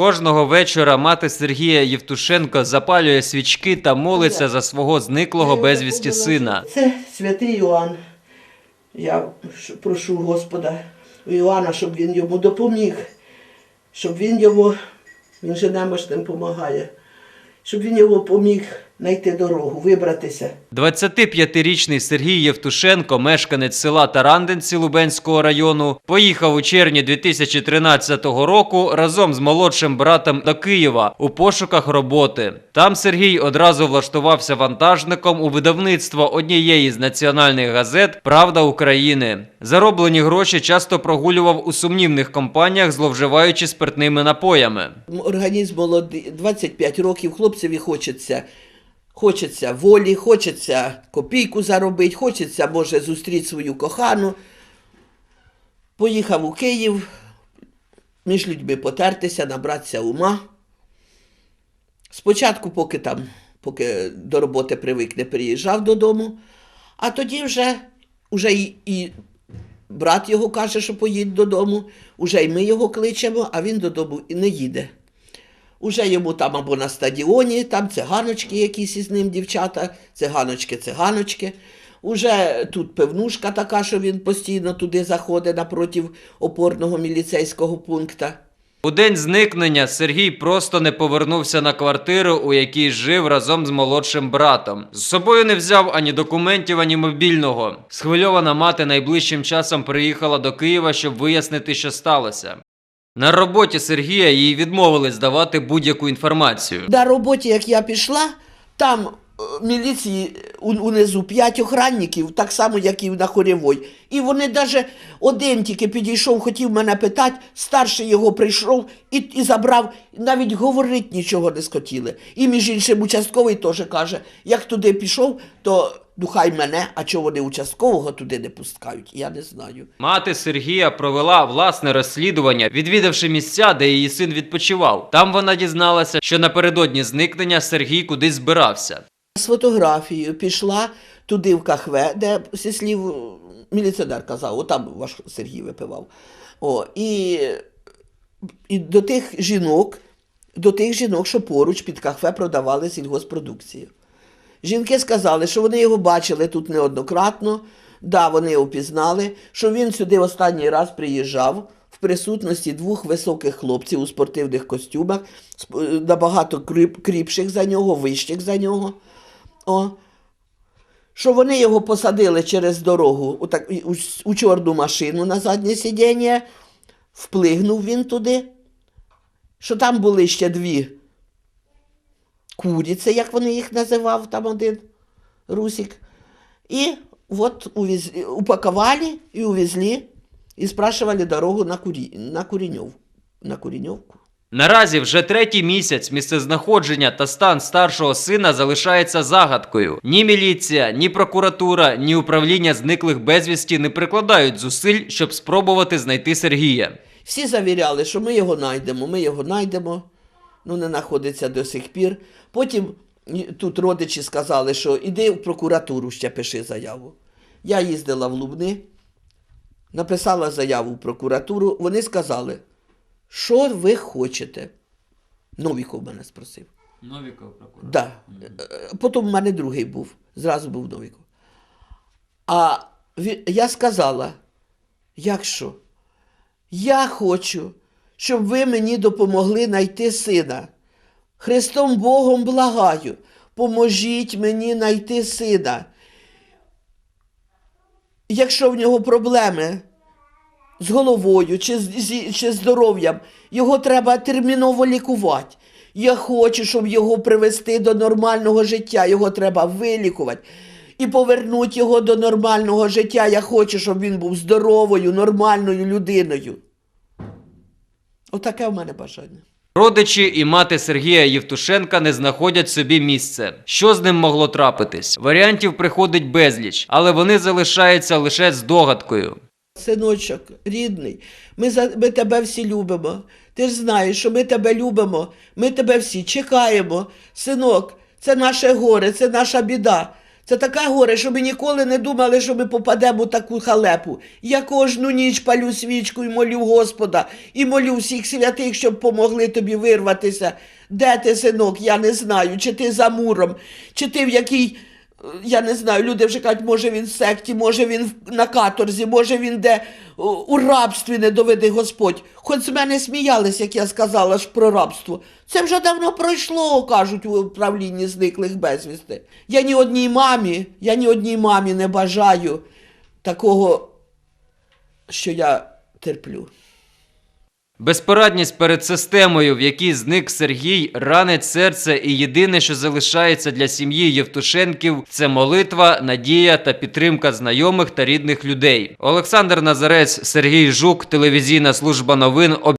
Кожного вечора мати Сергія Євтушенко запалює свічки та молиться за свого зниклого безвісті сина. Це святий Іоанн. Я прошу Господа у Іоанна, щоб він йому допоміг, щоб він йому, він же немощним допомагає, щоб він йому поміг знайти дорогу, вибратися. 25-річний Сергій Євтушенко, мешканець села Тарандинці Лубенського району, поїхав у червні 2013 року разом з молодшим братом до Києва у пошуках роботи. Там Сергій одразу влаштувався вантажником у видавництво однієї з національних газет Правда України. Зароблені гроші часто прогулював у сумнівних компаніях, зловживаючи спиртними напоями. Організм молодий, 25 років, хлопцеві хочеться. Хочеться волі, хочеться копійку заробити, хочеться, може, зустріти свою кохану. Поїхав у Київ, між людьми потертися, набратися ума. Спочатку, поки там, поки до роботи привик, не приїжджав додому, а тоді вже, вже і, і брат його каже, що поїдь додому, уже й ми його кличемо, а він додому і не їде. Уже йому там або на стадіоні, там циганочки якісь із ним дівчата, циганочки, циганочки. Уже тут пивнушка така, що він постійно туди заходить напротив опорного міліцейського пункту. У день зникнення Сергій просто не повернувся на квартиру, у якій жив разом з молодшим братом. З собою не взяв ані документів, ані мобільного. Схвильована мати найближчим часом приїхала до Києва, щоб вияснити, що сталося. На роботі Сергія їй відмовили здавати будь-яку інформацію. На роботі, як я пішла, там е, міліції унизу п'ять охранників, так само, як і на Хорєвой. І вони навіть один тільки підійшов, хотів мене питати, старший його прийшов і, і забрав, навіть говорити нічого не схотіли. І між іншим участковий теж каже, як туди пішов, то духай мене, а чого вони участкового туди не пускають, я не знаю. Мати Сергія провела власне розслідування, відвідавши місця, де її син відпочивав. Там вона дізналася, що напередодні зникнення Сергій кудись збирався. З фотографією пішла туди в кахве, де зі слів міліціонер казав, отам ваш Сергій випивав. О, і, і до тих жінок, до тих жінок, що поруч під кафе продавали сільгоспродукцію. Жінки сказали, що вони його бачили тут неоднократно, да, вони його пізнали, що він сюди останній раз приїжджав в присутності двох високих хлопців у спортивних костюмах, набагато кріпших за нього, вищих за нього. О, що вони його посадили через дорогу у, так, у, у чорну машину на заднє сидіння, вплигнув він туди, що там були ще дві куріці, як вони їх називав, там один Русик. І от увез, упаковали і увезли, і спрашивали дорогу на, Курі, на, Куріньов, на Куріньовку. Наразі вже третій місяць місцезнаходження та стан старшого сина залишається загадкою. Ні міліція, ні прокуратура, ні управління зниклих безвісті не прикладають зусиль, щоб спробувати знайти Сергія. Всі завіряли, що ми його знайдемо, ми його знайдемо. Ну, не знаходиться до сих пір. Потім тут родичі сказали, що іди в прокуратуру ще пиши заяву. Я їздила в Лубни, написала заяву в прокуратуру. Вони сказали, що ви хочете. Новіков мене спросив. Новіков прокурор. Да. Е, Потім в мене другий був, зразу був Новіков. А я сказала, як що? Я хочу, щоб ви мені допомогли знайти сина. Христом Богом благаю, поможіть мені знайти сина. Якщо в нього проблеми з головою чи з, чи здоров'ям, його треба терміново лікувати. Я хочу, щоб його привести до нормального життя. Його треба вилікувати і повернути його до нормального життя. Я хочу, щоб він був здоровою, нормальною людиною. Отаке в мене бажання. Родичі і мати Сергія Євтушенка не знаходять собі місце. Що з ним могло трапитись? Варіантів приходить безліч, але вони залишаються лише здогадкою. Синочок, рідний, ми, за, ми тебе всі любимо. Ти ж знаєш, що ми тебе любимо, ми тебе всі чекаємо. Синок, це наше горе, це наша біда. Це таке горе, що ми ніколи не думали, що ми попадемо в таку халепу. Я кожну ніч палю свічку і молю Господа, і молю всіх святих, щоб помогли тобі вирватися. Де ти, синок, я не знаю, чи ти за муром, чи ти в якій. Я не знаю, люди вже кажуть, може він в секті, може він на каторзі, може він де у рабстві не доведе Господь. Хоч з мене сміялись, як я сказала ж про рабство. Це вже давно пройшло, кажуть у управлінні зниклих безвісти. Я ні одній мамі, я ні одній мамі не бажаю такого, що я терплю. Безпорадність перед системою, в якій зник Сергій, ранить серце, і єдине, що залишається для сім'ї Євтушенків, це молитва, надія та підтримка знайомих та рідних людей. Олександр Назарець, Сергій Жук, телевізійна служба новин.